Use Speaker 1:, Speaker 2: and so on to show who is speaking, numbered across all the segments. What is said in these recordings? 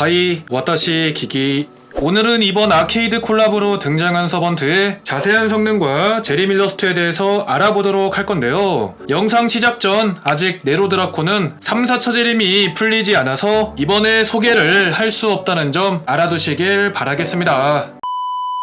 Speaker 1: 하이 와타시 기기 오늘은 이번 아케이드 콜라보로 등장한 서번트의 자세한 성능과 제림 일러스트에 대해서 알아보도록 할 건데요. 영상 시작 전 아직 네로드라코는 3, 4차 제림이 풀리지 않아서 이번에 소개를 할 수 없다는 점 알아두시길 바라겠습니다.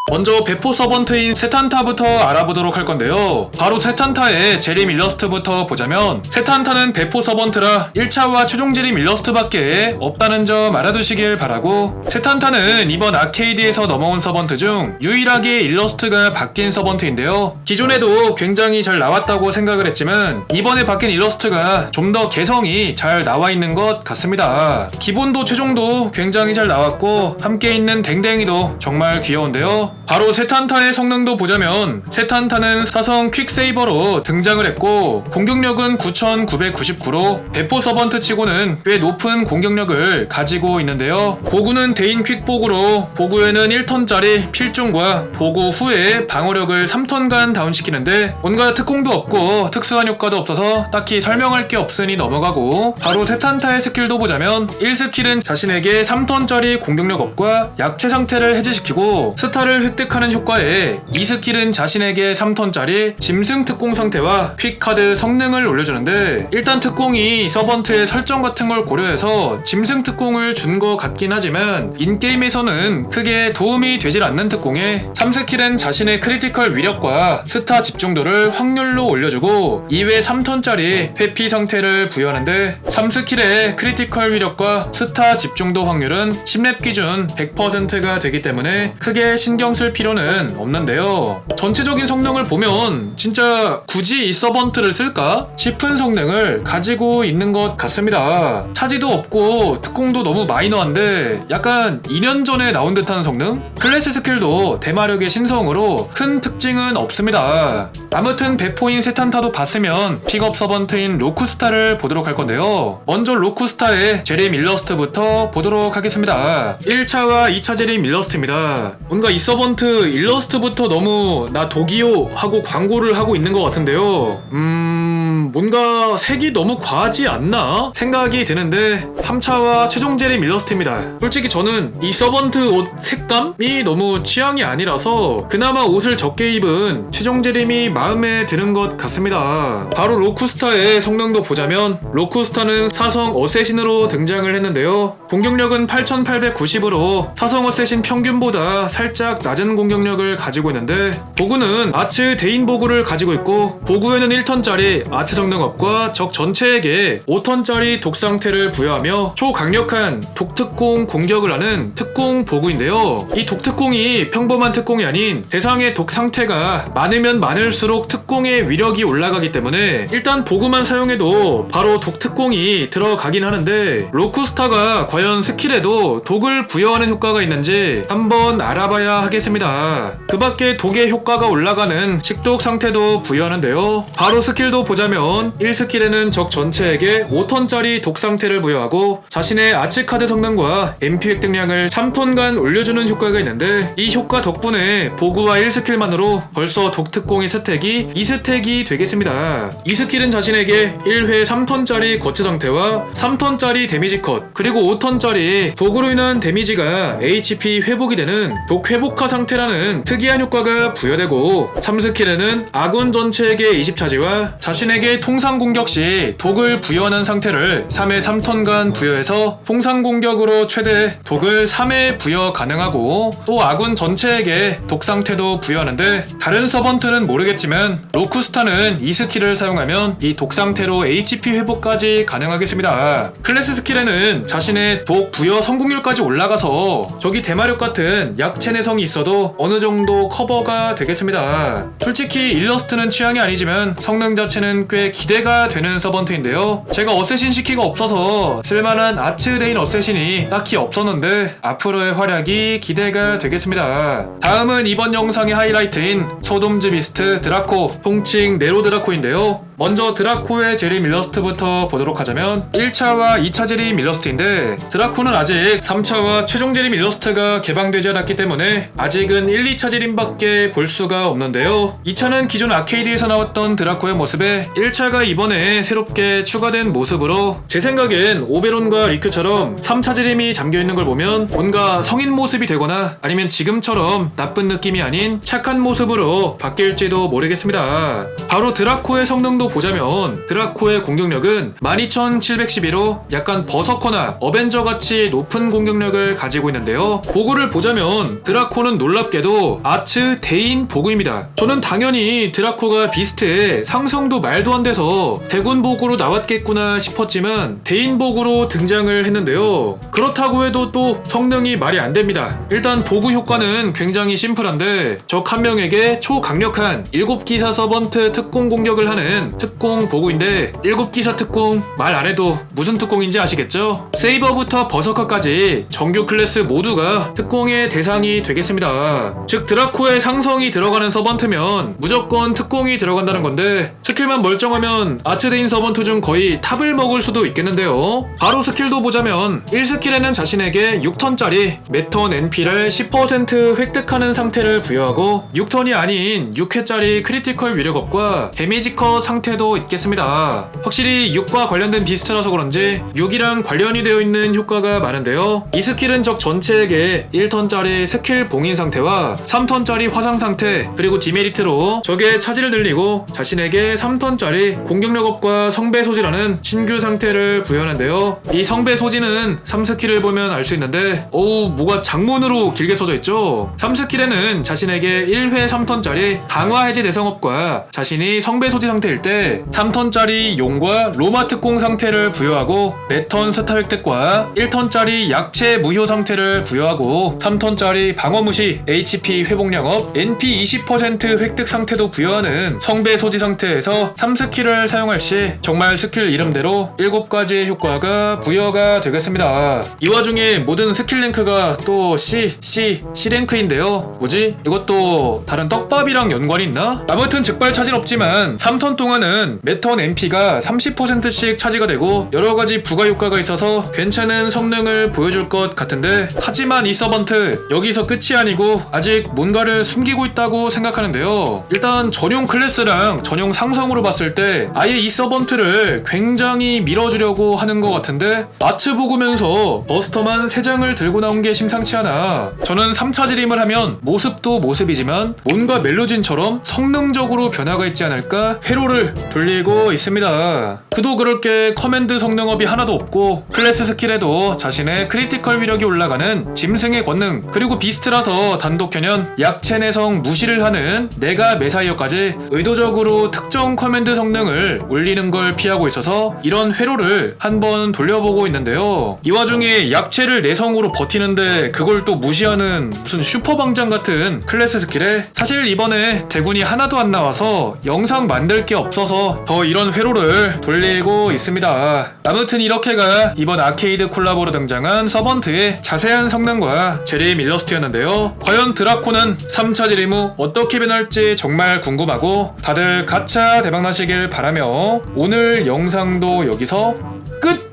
Speaker 1: 먼저 배포 서번트인 세탄타부터 알아보도록 할 건데요. 바로 세탄타의 제림 일러스트부터 보자면 세탄타는 배포 서번트라 1차와 최종 제림 일러스트밖에 없다는 점 알아두시길 바라고 세탄타는 이번 아케이드에서 넘어온 서번트 중 유일하게 일러스트가 바뀐 서번트인데요. 기존에도 굉장히 잘 나왔다고 생각을 했지만 이번에 바뀐 일러스트가 좀 더 개성이 잘 나와 있는 것 같습니다. 기본도 최종도 굉장히 잘 나왔고 함께 있는 댕댕이도 정말 귀여운데요. 바로 세탄타의 성능도 보자면 세탄타는 사성 퀵세이버로 등장을 했고 공격력은 9999로 배포 서번트 치고는 꽤 높은 공격력을 가지고 있는데요. 보구는 대인 퀵보구로 보구에는 1턴짜리 필중과 보구 후에 방어력을 3턴간 다운시키는데 온갖 특공도 없고 특수한 효과도 없어서 딱히 설명할 게 없으니 넘어가고 바로 세탄타의 스킬도 보자면 1스킬은 자신에게 3턴짜리 공격력 업과 약체 상태를 해제시키고 스타를 획득하는 효과에 2스킬은 자신에게 3턴짜리 짐승 특공 상태와 퀵카드 성능을 올려주는데 일단 특공이 서번트의 설정 같은 걸 고려해서 짐승 특공을 준 것 같긴 하지만 인게임에서는 크게 도움이 되질 않는 특공에 3스킬은 자신의 크리티컬 위력과 스타 집중도를 확률로 올려주고 2회 3턴짜리 회피 상태를 부여하는데 3스킬의 크리티컬 위력과 스타 집중도 확률은 10렙 기준 100%가 되기 때문에 크게 신경 쓸 필요는 없는데요. 전체적인 성능을 보면 진짜 굳이 이 서번트를 쓸까 싶은 성능을 가지고 있는 것 같습니다. 차지도 없고 특공도 너무 마이너한데 약간 2년 전에 나온 듯한 성능? 클래스 스킬도 대마력의 신성으로 큰 특징은 없습니다. 아무튼 배포인 세탄타도 봤으면 픽업 서번트인 로쿠스타를 보도록 할 건데요. 먼저 로쿠스타의 제림 일러스트부터 보도록 하겠습니다. 1차와 2차 제림 일러스트입니다. 뭔가 이 서번트 일러스트부터 너무 나 독이요 하고 광고를 하고 있는 것 같은데요. 음, 뭔가 색이 너무 과하지 않나 생각이 드는데 3차와 최종 제림 일러스트입니다. 솔직히 저는 이 서번트 옷 색감이 너무 취향이 아니라서 그나마 옷을 적게 입은 최종 제림이 마음에 드는 것 같습니다. 바로 로쿠스타의 성능도 보자면 로쿠스타는 사성 어쌔신으로 등장을 했는데요. 공격력은 8890으로 사성 어쌔신 평균보다 살짝 낮은 공격력을 가지고 있는데 보구는 아츠 대인 보구를 가지고 있고 보구에는 1턴짜리 아츠 성능업과 적 전체에게 5턴짜리 독 상태를 부여하며 초강력한 독특공 공격을 하는 특공 보구인데요. 이 독특공이 평범한 특공이 아닌 대상의 독 상태가 많으면 많을수록 특공의 위력이 올라가기 때문에 일단 보구만 사용해도 바로 독특공이 들어가긴 하는데 로쿠스타가 과연 스킬에도 독을 부여하는 효과가 있는지 한번 알아봐야 하겠습니다. 그 밖에 독의 효과가 올라가는 식독 상태도 부여하는데요. 바로 스킬도 보자면 1스킬에는 적 전체에게 5턴짜리 독 상태를 부여하고 자신의 아츠카드 성능과 MP 획득량을 3턴간 올려주는 효과가 있는데 이 효과 덕분에 보구와 1스킬만으로 벌써 독특공의 스택이 2스택이 되겠습니다. 2스킬은 자신에게 1회 3턴짜리 거치 상태와 3턴짜리 데미지 컷 그리고 5턴짜리 독으로 인한 데미지가 HP 회복이 되는 독 회복화 상태라는 특이한 효과가 부여되고 3스킬에는 아군 전체에게 20차지와 자신에게 통상 공격 시 독을 부여하는 상태를 3회 3턴간 부여해서 통상 공격으로 최대 독을 3회 부여 가능하고 또 아군 전체에게 독 상태도 부여하는데 다른 서번트는 모르겠지만 로쿠스타는 이 스킬을 사용하면 이 독 상태로 HP 회복까지 가능하겠습니다. 클래스 스킬에는 자신의 독 부여 성공률까지 올라가서 저기 대마력 같은 약체 내성이 있어도 어느 정도 커버가 되겠습니다. 솔직히 일러스트는 취향이 아니지만 성능 자체는 꽤 기대가 되는 서번트인데요. 제가 어쌔신 시키가 없어서 쓸만한 아츠데인 어쌔신이 딱히 없었는데 앞으로의 활약이 기대가 되겠습니다. 다음은 이번 영상의 하이라이트인 소돔즈 비스트 드라코 통칭 네로 드라코인데요. 먼저 드라코의 제리 밀러스트부터 보도록 하자면 1차와 2차 제리 밀러스트인데 드라코는 아직 3차와 최종 제리 밀러스트가 개방되지 않았기 때문에 아직은 1, 2차 제림밖에 볼 수가 없는데요. 2차는 기존 아케이드에서 나왔던 드라코의 모습에 1차가 이번에 새롭게 추가된 모습으로 제 생각엔 오베론과 리크처럼 3차 제림이 잠겨있는 걸 보면 뭔가 성인 모습이 되거나 아니면 지금처럼 나쁜 느낌이 아닌 착한 모습으로 바뀔지도 모르겠습니다. 바로 드라코의 성능도 보자면 드라코의 공격력은 12712로 약간 버서커나 어벤져 같이 높은 공격력을 가지고 있는데요. 보구를 보자면 드라코는 놀랍게도 아츠 대인 보구입니다. 저는 당연히 드라코가 비스트에 상성도 말도 안 돼서 대군 보구로 나왔겠구나 싶었지만 대인 보구로 등장을 했는데요. 그렇다고 해도 또 성능이 말이 안 됩니다. 일단 보구 효과는 굉장히 심플한데 적 한 명에게 초강력한 7기사 서번트 특공 공격을 하는 특공 보구인데 7기사 특공 말 안 해도 무슨 특공인지 아시겠죠? 세이버부터 버서커까지 정규 클래스 모두가 특공의 대상이 되겠습니다. 즉 드라코의 상성이 들어가는 서번트면 무조건 특공이 들어간다는 건데 스킬만 멀쩡하면 아츠데인 서번트 중 거의 탑을 먹을 수도 있겠는데요. 바로 스킬도 보자면 1스킬에는 자신에게 6턴짜리 매턴 NP를 10% 획득하는 상태를 부여하고 6턴이 아닌 6회짜리 크리티컬 위력업과 데미지 컷 상태 도 있겠습니다. 확실히 6과 관련된 비스트라서 그런지 6이랑 관련이 되어 있는 효과가 많은데요. 이 스킬은 적 전체에게 1턴짜리 스킬 봉인 상태와 3턴짜리 화상 상태 그리고 디메리트로 적의 차지를 늘리고 자신에게 3턴짜리 공격력업과 성배 소지라는 신규 상태를 부여하는데요. 이 성배 소지는 3스킬을 보면 알 수 있는데 어우 뭐가 장문으로 길게 써져 있죠. 3스킬에는 자신에게 1회 3턴짜리 강화 해제 대성업과 자신이 성배 소지 상태일 때 3턴짜리 용과 로마 특공 상태를 부여하고 매턴 스타 획득과 1턴짜리 약체 무효 상태를 부여하고 3턴짜리 방어 무시 HP 회복량업 NP 20% 획득 상태도 부여하는 성배 소지 상태에서 3스킬을 사용할 시 정말 스킬 이름대로 7가지의 효과가 부여가 되겠습니다. 이 와중에 모든 스킬 랭크가 또 C, C, C 랭크인데요. 뭐지? 이것도 다른 떡밥이랑 연관이 있나? 아무튼 즉발 차진 없지만 3턴 동안은 매턴 MP가 30%씩 차지가 되고 여러 가지 부가 효과가 있어서 괜찮은 성능을 보여줄 것 같은데 하지만 이 서번트 여기서 끝이 아니고 아직 뭔가를 숨기고 있다고 생각하는데요. 일단 전용 클래스랑 전용 상성으로 봤을 때 아예 이 서번트를 굉장히 밀어주려고 하는 것 같은데 마츠 보고면서 버스터만 3장을 들고 나온 게 심상치 않아. 저는 3차 지림을 하면 모습도 모습이지만 뭔가 멜로진처럼 성능적으로 변화가 있지 않을까 회로를 돌리고 있습니다. 그도 그럴 게 커맨드 성능업이 하나도 없고 클래스 스킬에도 자신의 크리티컬 위력이 올라가는 짐승의 권능 그리고 비스트라서 단독 견연 약체 내성 무시를 하는 내가 메사이어까지 의도적으로 특정 커맨드 성능을 올리는 걸 피하고 있어서 이런 회로를 한번 돌려보고 있는데요. 이 와중에 약체를 내성으로 버티는데 그걸 또 무시하는 무슨 슈퍼방장 같은 클래스 스킬에 사실 이번에 대군이 하나도 안 나와서 영상 만들 게 없어 서 더 이런 회로를 돌리고 있습니다. 아무튼 이렇게가 이번 아케이드 콜라보로 등장한 서번트의 자세한 성능과 제리 밀러스트였는데요. 과연 드라코는 3차 제림 후 어떻게 변할지 정말 궁금하고 다들 가차 대박나시길 바라며 오늘 영상도 여기서 끝!